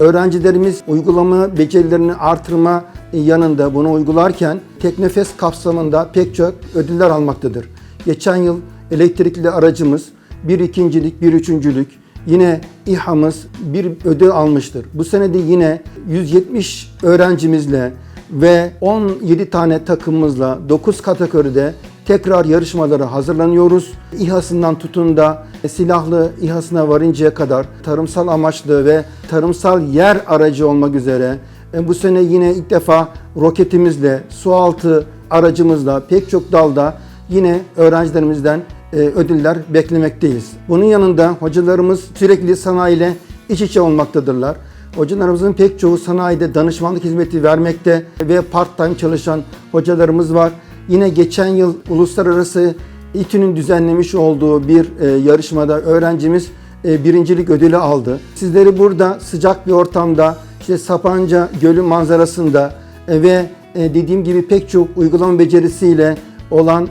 Öğrencilerimiz uygulama becerilerini artırma yanında bunu uygularken Teknofest kapsamında pek çok ödüller almaktadır. Geçen yıl elektrikli aracımız bir ikincilik, bir üçüncülük, yine İHA'mız bir ödül almıştır. Bu sene de yine 170 öğrencimizle ve 17 tane takımımızla 9 kategoride tekrar yarışmalara hazırlanıyoruz. İHA'sından tutun da silahlı İHA'sına varıncaya kadar tarımsal amaçlı ve tarımsal yer aracı olmak üzere e, bu sene yine ilk defa roketimizle, sualtı aracımızla pek çok dalda yine öğrencilerimizden e, ödüller beklemekteyiz. Bunun yanında hocalarımız sürekli sanayiyle iç içe olmaktadırlar. Hocalarımızın pek çoğu sanayide danışmanlık hizmeti vermekte ve part-time çalışan hocalarımız var. Yine geçen yıl uluslararası İTÜ'nün düzenlemiş olduğu bir e, yarışmada öğrencimiz e, birincilik ödülü aldı. Sizleri burada sıcak bir ortamda işte Sapanca Gölü manzarasında e, ve dediğim gibi pek çok uygulama becerisiyle olan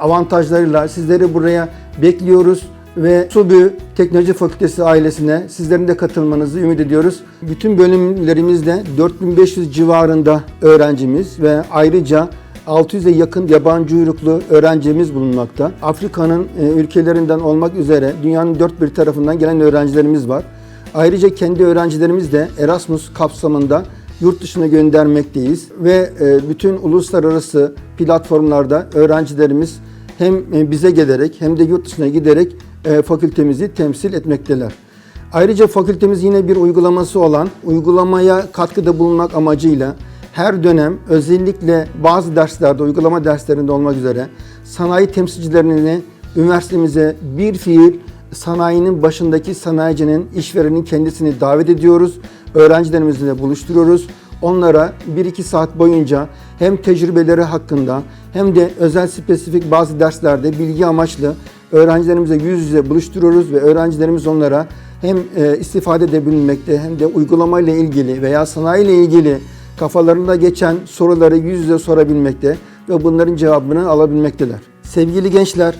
avantajlarıyla sizleri buraya bekliyoruz ve SUBÜ Teknoloji Fakültesi ailesine sizlerin de katılmanızı ümit ediyoruz. Bütün bölümlerimizde 4500 civarında öğrencimiz ve ayrıca 600'e yakın yabancı uyruklu öğrencimiz bulunmakta. Afrika'nın e, ülkelerinden olmak üzere dünyanın dört bir tarafından gelen öğrencilerimiz var. Ayrıca kendi öğrencilerimiz de Erasmus kapsamında yurt dışına göndermekteyiz ve e, bütün uluslararası platformlarda öğrencilerimiz hem e, bize gelerek hem de yurt dışına giderek fakültemizi temsil etmekteler. Ayrıca fakültemiz yine bir uygulaması olan uygulamaya katkıda bulunmak amacıyla her dönem özellikle bazı derslerde, uygulama derslerinde olmak üzere sanayi temsilcilerini üniversitemize bir fiil sanayinin başındaki sanayicinin, işverenin kendisini davet ediyoruz. Öğrencilerimizle buluşturuyoruz. Onlara 1-2 saat boyunca hem tecrübeleri hakkında hem de özel spesifik bazı derslerde bilgi amaçlı öğrencilerimize yüz yüze buluşturuyoruz ve öğrencilerimiz onlara hem e, istifade edebilmekte hem de uygulamayla ilgili veya sanayi ile ilgili kafalarında geçen soruları yüz yüze sorabilmekte ve bunların cevabını alabilmekteler. Sevgili gençler,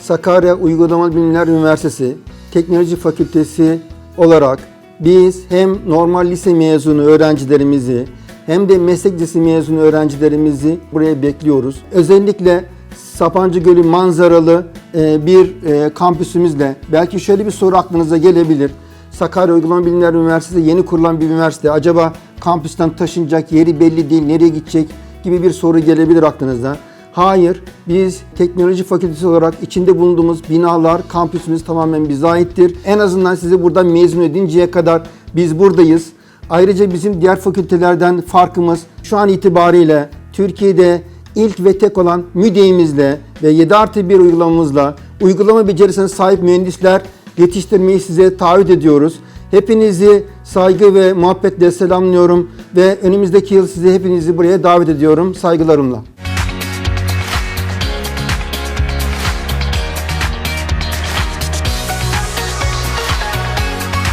Sakarya Uygulamalı Bilimler Üniversitesi Teknoloji Fakültesi olarak biz hem normal lise mezunu öğrencilerimizi hem de meslek lisesi mezunu öğrencilerimizi buraya bekliyoruz. Özellikle Sapancı Gölü manzaralı e, bir e, kampüsümüzle belki şöyle bir soru aklınıza gelebilir. Sakarya Uygulama Bilimler Üniversitesi yeni kurulan bir üniversite. Acaba kampüsten taşınacak yeri belli değil, nereye gidecek gibi bir soru gelebilir aklınıza. Hayır, biz teknoloji fakültesi olarak içinde bulunduğumuz binalar, kampüsümüz tamamen bize aittir. En azından sizi buradan mezun edinceye kadar biz buradayız. Ayrıca bizim diğer fakültelerden farkımız şu an itibariyle Türkiye'de ilk ve tek olan müdeyimizle ve 7 artı 1 uygulamamızla uygulama becerisine sahip mühendisler yetiştirmeyi size taahhüt ediyoruz. Hepinizi saygı ve muhabbetle selamlıyorum ve önümüzdeki yıl sizi hepinizi buraya davet ediyorum saygılarımla.